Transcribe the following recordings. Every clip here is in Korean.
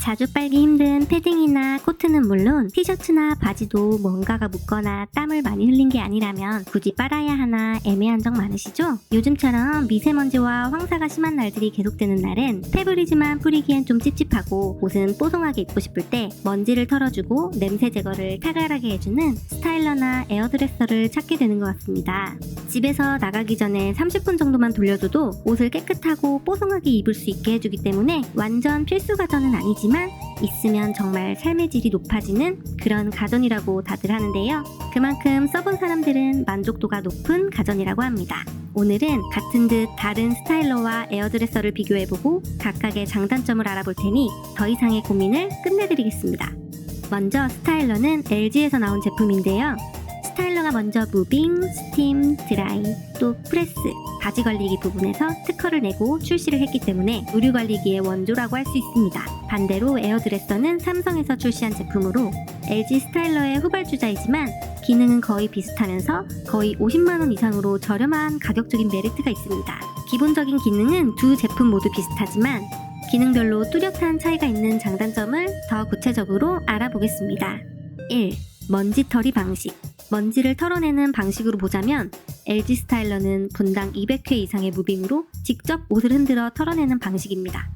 자주 빨기 힘든 패딩이나 코트는 물론 티셔츠나 바지도 뭔가가 묻거나 땀을 많이 흘린 게 아니라면 굳이 빨아야 하나 애매한 적 많으시죠? 요즘처럼 미세먼지와 황사가 심한 날들이 계속되는 날엔 페브리즈만 뿌리기엔 좀 찝찝하고 옷은 뽀송하게 입고 싶을 때 먼지를 털어주고 냄새 제거를 탁월하게 해주는 스타일러나 에어드레서를 찾게 되는 것 같습니다. 집에서 나가기 전에 30분 정도만 돌려줘도 옷을 깨끗하고 뽀송하게 입을 수 있게 해주기 때문에 완전 필수 가전은 아니지만 있으면 정말 삶의 질이 높아지는 그런 가전이라고 다들 하는데요. 그만큼 써본 사람들은 만족도가 높은 가전이라고 합니다. 오늘은 같은 듯 다른 스타일러와 에어드레서를 비교해보고 각각의 장단점을 알아볼 테니 더 이상의 고민을 끝내드리겠습니다. 먼저 스타일러는 LG에서 나온 제품인데요. 먼저 무빙, 스팀, 드라이, 또 프레스, 바지 걸리기 부분에서 특허를 내고 출시를 했기 때문에 의류 관리기의 원조라고 할 수 있습니다. 반대로 에어드레서는 삼성에서 출시한 제품으로 LG 스타일러의 후발주자이지만 기능은 거의 비슷하면서 거의 50만원 이상으로 저렴한 가격적인 메리트가 있습니다. 기본적인 기능은 두 제품 모두 비슷하지만 기능별로 뚜렷한 차이가 있는 장단점을 더 구체적으로 알아보겠습니다. 1. 먼지 털이 방식. 먼지를 털어내는 방식으로 보자면 LG 스타일러는 분당 200회 이상의 무빙으로 직접 옷을 흔들어 털어내는 방식입니다.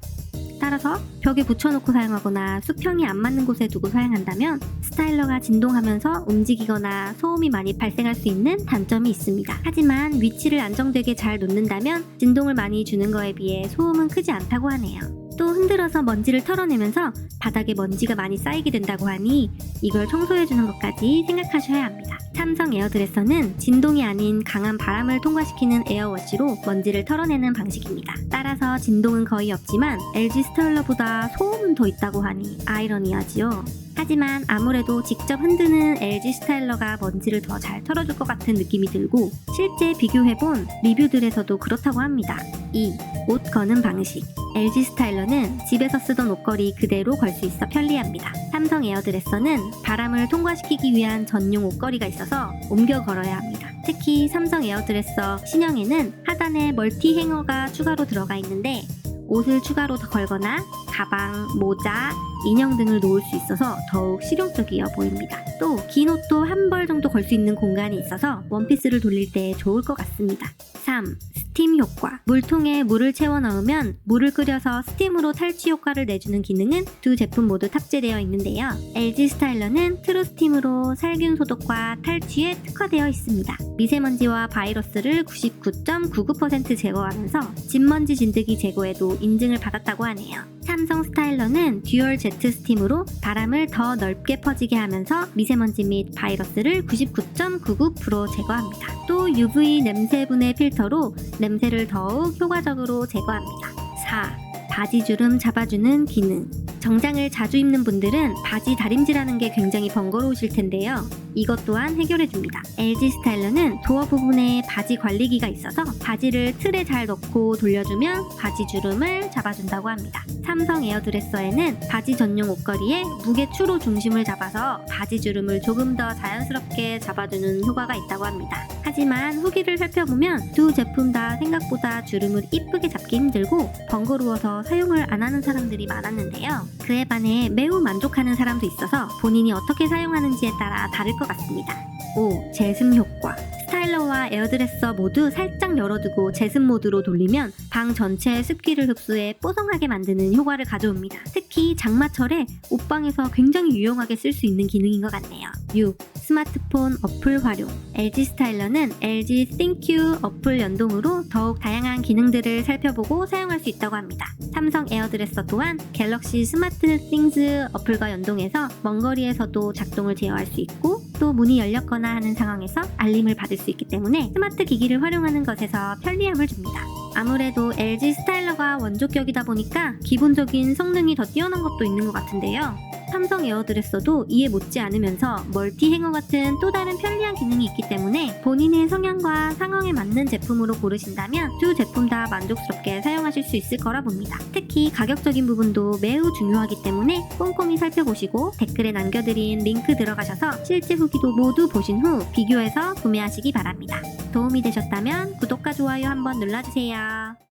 따라서 벽에 붙여놓고 사용하거나 수평이 안 맞는 곳에 두고 사용한다면 스타일러가 진동하면서 움직이거나 소음이 많이 발생할 수 있는 단점이 있습니다. 하지만 위치를 안정되게 잘 놓는다면 진동을 많이 주는 거에 비해 소음은 크지 않다고 하네요. 또 흔들어서 먼지를 털어내면서 바닥에 먼지가 많이 쌓이게 된다고 하니 이걸 청소해주는 것까지 생각하셔야 합니다. 삼성 에어드레서는 진동이 아닌 강한 바람을 통과시키는 에어워시로 먼지를 털어내는 방식입니다. 따라서 진동은 거의 없지만 LG 스타일러보다 소음은 더 있다고 하니 아이러니하지요. 하지만 아무래도 직접 흔드는 LG 스타일러가 먼지를 더 잘 털어줄 것 같은 느낌이 들고 실제 비교해본 리뷰들에서도 그렇다고 합니다. 2. 옷 거는 방식 LG 스타일러는 집에서 쓰던 옷걸이 그대로 걸 수 있어 편리합니다. 삼성 에어드레서는 바람을 통과시키기 위한 전용 옷걸이가 있어서 옮겨 걸어야 합니다. 특히 삼성 에어드레서 신형에는 하단에 멀티 행어가 추가로 들어가 있는데 옷을 추가로 더 걸거나 가방, 모자, 인형 등을 놓을 수 있어서 더욱 실용적이어 보입니다. 또 긴 옷도 한 벌 정도 걸 수 있는 공간이 있어서 원피스를 돌릴 때 좋을 것 같습니다. 3. 스팀 효과. 물통에 물을 채워 넣으면 물을 끓여서 스팀으로 탈취 효과를 내주는 기능은 두 제품 모두 탑재되어 있는데요. LG 스타일러는 트루 스팀으로 살균 소독과 탈취에 특화되어 있습니다. 미세먼지와 바이러스를 99.99% 제거하면서 진먼지 진드기 제거에도 인증을 받았다고 하네요. 삼성 스타일러는 듀얼 제트 스팀으로 바람을 더 넓게 퍼지게 하면서 미세먼지 및 바이러스를 99.99% 제거합니다. 또 UV 냄새 분해 필터로 냄새를 더욱 효과적으로 제거합니다. 4. 바지 주름 잡아주는 기능. 정장을 자주 입는 분들은 바지 다림질하는 게 굉장히 번거로우실 텐데요. 이것 또한 해결해줍니다. LG 스타일러는 도어 부분에 바지 관리기가 있어서 바지를 틀에 잘 넣고 돌려주면 바지 주름을 잡아준다고 합니다. 삼성 에어드레서에는 바지 전용 옷걸이에 무게추로 중심을 잡아서 바지 주름을 조금 더 자연스럽게 잡아주는 효과가 있다고 합니다. 하지만 후기를 살펴보면 두 제품 다 생각보다 주름을 이쁘게 잡기 힘들고 번거로워서 사용을 안 하는 사람들이 많았는데요. 그에 반해 매우 만족하는 사람도 있어서 본인이 어떻게 사용하는지에 따라 다를 것 같습니다. 5. 제습 효과. 스타일러와 에어드레서 모두 살짝 열어두고 제습 모드로 돌리면 방 전체의 습기를 흡수해 뽀송하게 만드는 효과를 가져옵니다. 특히 장마철에 옷방에서 굉장히 유용하게 쓸 수 있는 기능인 것 같네요. 6. 스마트폰 어플 활용. LG 스타일러는 LG ThinQ 어플 연동으로 더욱 다양한 기능들을 살펴보고 사용할 수 있다고 합니다. 삼성 에어드레서 또한 갤럭시 스마트 띵즈 어플과 연동해서 먼 거리에서도 작동을 제어할 수 있고 또 문이 열렸거나 하는 상황에서 알림을 받을 수 있기 때문에 스마트 기기를 활용하는 것에서 편리함을 줍니다. 아무래도 LG 스타일러가 원조격이다 보니까 기본적인 성능이 더 뛰어난 것도 있는 것 같은데요. 삼성 에어드레서도 이에 못지 않으면서 멀티 행어 같은 또 다른 편리한 기능이 있기 때문에 본인의 성향과 상황에 맞는 제품으로 고르신다면 두 제품 다 만족스럽게 사용하실 수 있을 거라 봅니다. 특히 가격적인 부분도 매우 중요하기 때문에 꼼꼼히 살펴보시고 댓글에 남겨드린 링크 들어가셔서 실제 후기도 모두 보신 후 비교해서 구매하시기 바랍니다. 도움이 되셨다면 구독과 좋아요 한번 눌러주세요.